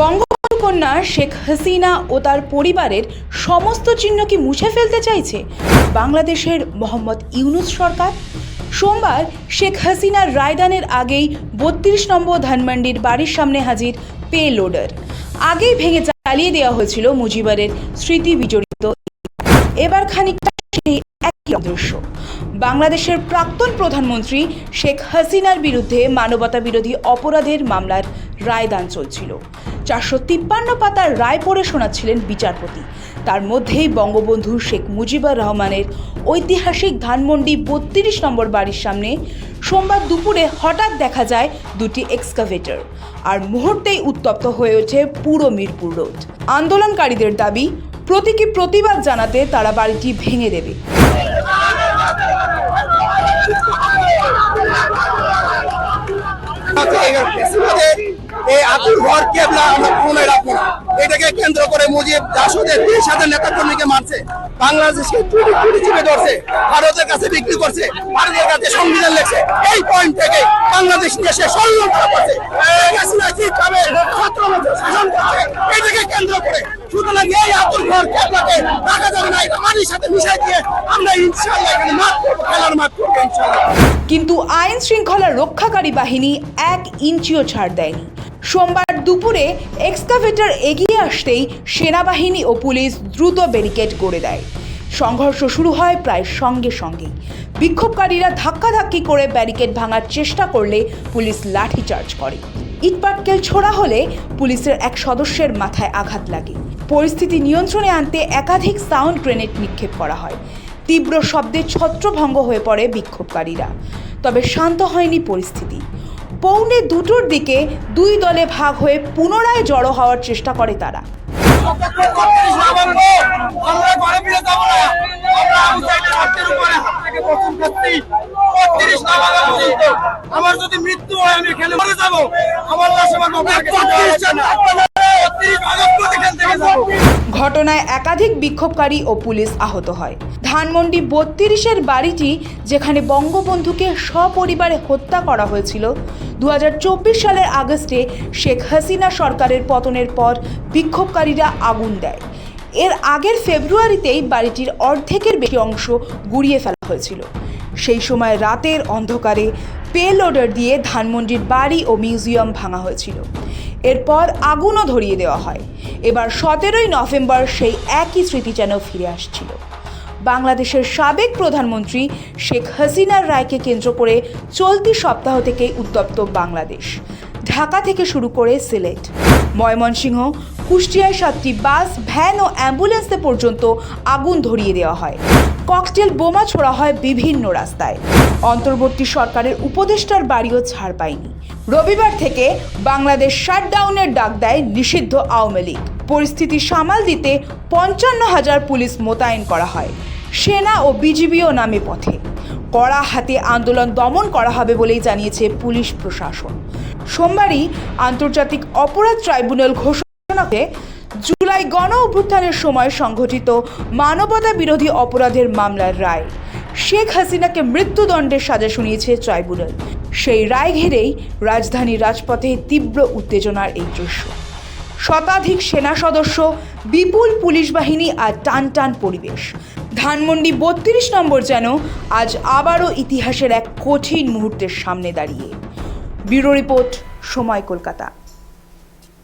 বঙ্গবন্ধু কন্যা শেখ হাসিনা ও তার পরিবারের সমস্ত চিহ্ন কি মুছে ফেলতে চাইছে? বাংলাদেশের মোহাম্মদ ইউনুস সরকার? সোমবার শেখ হাসিনার রায়দানের আগেই বত্রিশ নম্বর ধানমান্ডির বাড়ির সামনে হাজির পে লোডার। আগেই ভেঙে চালিয়ে দেওয়া হয়েছিল মুজিবারের স্মৃতি বিজড়িত। এবার খানিকটা একই দৃশ্য বাংলাদেশের প্রাক্তন প্রধানমন্ত্রী শেখ হাসিনার বিরুদ্ধে মানবতা বিরোধী অপরাধের মামলার রায়দান চলছিল। চারশো তিপ্পান্ন পাতার রায় পড়ে শোনাচ্ছিলেন বিচারপতি। তার মধ্যেই বঙ্গবন্ধু শেখ মুজিবুর রহমানের ঐতিহাসিক ধানমন্ডি বত্রিশ নম্বর বাড়ির সামনে সোমবার দুপুরে হঠাৎ দেখা যায় দুটি এক্সকাভেটর আর মুহূর্তেই উত্তপ্ত হয়ে ওঠে পুরো মিরপুর রোড। আন্দোলনকারীদের দাবি, প্রতীকী প্রতিবাদ জানাতে তারা বাড়িটি ভেঙে দেবে। এই আতুর ঘর কেবলা আমরা কখনোই রাখব না। এটাকে কেন্দ্র করে মুজিব জাসদের দেশ হাজার নেতা কর্মীকে মারছে। বাংলাদেশকে চুরি চুরি চিপে ধরছে, ভারতের কাছে বিক্রি করছে, ভারতের কাছে সংবিধান লেখছে। এই পয়েন্ট থেকে বাংলাদেশ সে ষড়যন্ত্র করছে করছে? এটাকে কেন্দ্র করে। সুতরাং এই আতুর ঘর কেবলাকে রাখা যাবে না এটা সাথে মিশাই দিয়ে আমরা ইনশাল্লাহ এখানে মাঠ করব, খেলার মাঠ করব ইনশাল্লাহ কিন্তু আইন শৃঙ্খলা রক্ষাকারী বাহিনী এক ইঞ্চিও ছাড় দেয়নি। সোমবার দুপুরে এক্সকাভেটর এগিয়ে আসতেই সেনাবাহিনী ও পুলিশ দ্রুত ব্যারিকেড গড়ে দেয়। সংঘর্ষ শুরু হয় প্রায় সঙ্গে সঙ্গেই। বিক্ষোভকারীরা ধাক্কাধাক্কি করে ব্যারিকেড ভাঙার চেষ্টা করলে পুলিশ লাঠিচার্জ করে। ইটপাটকেল ছোড়া হলে পুলিশের এক সদস্যের মাথায় আঘাত লাগে। পরিস্থিতি নিয়ন্ত্রণে আনতে একাধিক সাউন্ড গ্রেনেড নিক্ষেপ করা হয়। তীব্র শব্দে ছত্রভঙ্গ হয়ে পড়ে বিক্ষোভকারীরা। তবে শান্ত হয়নি পরিস্থিতি। পৌনে দুটোর দিকে দুই দলে ভাগ হয়ে পুনরায় জড়ো হওয়ার চেষ্টা করে তারা। আমরা যদি মৃত্যু হয়, আমি এখানে মরে আমার ঘটনায় একাধিক বিক্ষোভকারী ও পুলিশ আহত হয়। ধানমন্ডি বত্রিশের বাড়িটি, যেখানে বঙ্গবন্ধুকে সপরিবারে হত্যা করা হয়েছিল দু হাজার চব্বিশ সালের আগস্টে শেখ হাসিনা সরকারের পতনের পর বিক্ষোভকারীরা আগুন দেয়। এর আগের ফেব্রুয়ারিতেই বাড়িটির অর্ধেকের বেশি অংশ গুড়িয়ে ফেলা হয়েছিল। সেই সময় রাতের অন্ধকারে পে লোডার দিয়ে ধানমন্ডির বাড়ি ও মিউজিয়াম ভাঙা হয়েছিল। এরপর আগুনও ধরিয়ে দেওয়া হয়। এবার সতেরোই নভেম্বর সেই একই স্মৃতি যেন ফিরে আসছিল। বাংলাদেশের সাবেক প্রধানমন্ত্রী শেখ হাসিনার রায়কে কেন্দ্র করে চলতি সপ্তাহ থেকে উত্তপ্ত বাংলাদেশ। ঢাকা থেকে শুরু করে সিলেট, ময়মনসিংহ, কুষ্টিয়ায় সাতটি বাস, ভ্যান ও অ্যাম্বুলেন্সে পর্যন্ত আগুন ধরিয়ে দেওয়া হয়। ককটেল বোমা ছোড়া হয় বিভিন্ন রাস্তায়। অন্তর্বর্তী সরকারের উপদেষ্টার বাড়িও ছাড় পায়নি। রবিবার থেকে বাংলাদেশ শাটডাউনের ডাক দেয় নিষিদ্ধ আওয়ামী লীগ। পরিস্থিতি সামাল দিতে পঞ্চান্ন হাজার পুলিশ মোতায়েন করা হয়। সেনা ও বিজিবিও নামে পথে। কড়া হাতে আন্দোলন দমন করা হবে বলেই জানিয়েছে পুলিশ প্রশাসন। সোমবারই আন্তর্জাতিক অপরাধ ট্রাইব্যুনাল ঘোষণাকে জুলাই গণ অভ্যুত্থানের সময় সংঘটিত মানবতা বিরোধী অপরাধের মামলার রায়। শেখ হাসিনাকে মৃত্যুদণ্ডের সাজা শুনিয়েছে ট্রাইব্যুনাল। সেই রায় ঘিরেই রাজধানীর রাজপথে তীব্র উত্তেজনার এই দৃশ্য। শতাধিক সেনা সদস্য, বিপুল পুলিশ বাহিনী আর টান টান পরিবেশ। ধানমন্ডি বত্রিশ নম্বর যেন আজ আবারও ইতিহাসের এক কঠিন মুহূর্তের সামনে দাঁড়িয়ে। ব্যুরো রিপোর্ট, সময় কলকাতা।